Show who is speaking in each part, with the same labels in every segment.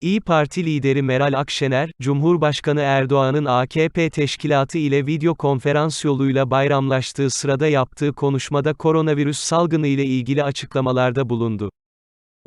Speaker 1: İyi Parti lideri Meral Akşener, Cumhurbaşkanı Erdoğan'ın AKP teşkilatı ile video konferans yoluyla bayramlaştığı sırada yaptığı konuşmada koronavirüs salgını ile ilgili açıklamalarda bulundu.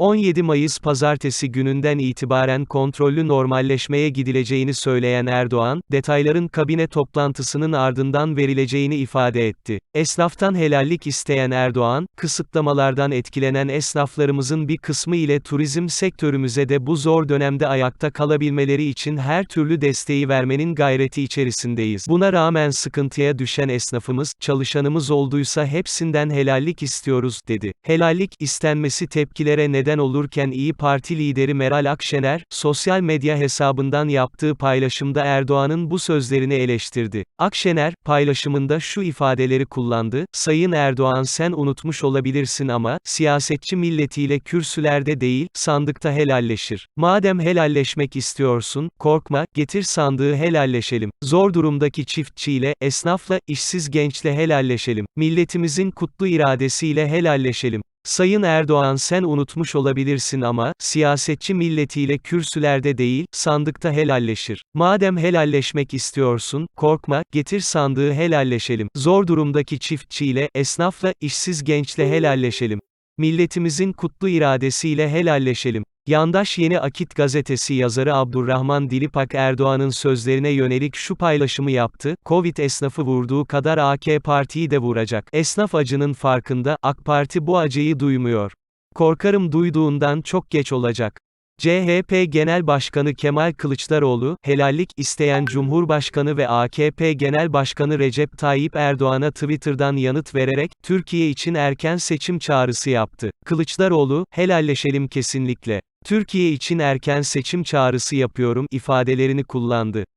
Speaker 1: 17 Mayıs pazartesi gününden itibaren kontrollü normalleşmeye gidileceğini söyleyen Erdoğan, detayların kabine toplantısının ardından verileceğini ifade etti. Esnaftan helallik isteyen Erdoğan, kısıtlamalardan etkilenen esnaflarımızın bir kısmı ile turizm sektörümüze de bu zor dönemde ayakta kalabilmeleri için her türlü desteği vermenin gayreti içerisindeyiz. Buna rağmen sıkıntıya düşen esnafımız, çalışanımız olduysa hepsinden helallik istiyoruz, dedi. Helallik, istenmesi tepkilere neden olurken İyi Parti lideri Meral Akşener, sosyal medya hesabından yaptığı paylaşımda Erdoğan'ın bu sözlerini eleştirdi. Akşener, paylaşımında şu ifadeleri kullandı, Sayın Erdoğan sen unutmuş olabilirsin ama, siyasetçi milletiyle kürsülerde değil, sandıkta helalleşir. Madem helalleşmek istiyorsun, korkma, getir sandığı helalleşelim. Zor durumdaki çiftçiyle, esnafla, işsiz gençle helalleşelim. Milletimizin kutlu iradesiyle helalleşelim. Sayın Erdoğan sen unutmuş olabilirsin ama, siyasetçi milletiyle kürsülerde değil, sandıkta helalleşir. Madem helalleşmek istiyorsun, korkma, getir sandığı helalleşelim. Zor durumdaki çiftçiyle, esnafla, işsiz gençle helalleşelim. Milletimizin kutlu iradesiyle helalleşelim. Yandaş Yeni Akit gazetesi yazarı Abdurrahman Dilipak Erdoğan'ın sözlerine yönelik şu paylaşımı yaptı, Covid esnafı vurduğu kadar AK Parti'yi de vuracak. Esnaf acının farkında, AK Parti bu acıyı duymuyor. Korkarım duyduğundan çok geç olacak. CHP Genel Başkanı Kemal Kılıçdaroğlu, helallik isteyen Cumhurbaşkanı ve AKP Genel Başkanı Recep Tayyip Erdoğan'a Twitter'dan yanıt vererek, Türkiye için erken seçim çağrısı yaptı. Kılıçdaroğlu, helalleşelim kesinlikle. Türkiye için erken seçim çağrısı yapıyorum ifadelerini kullandı.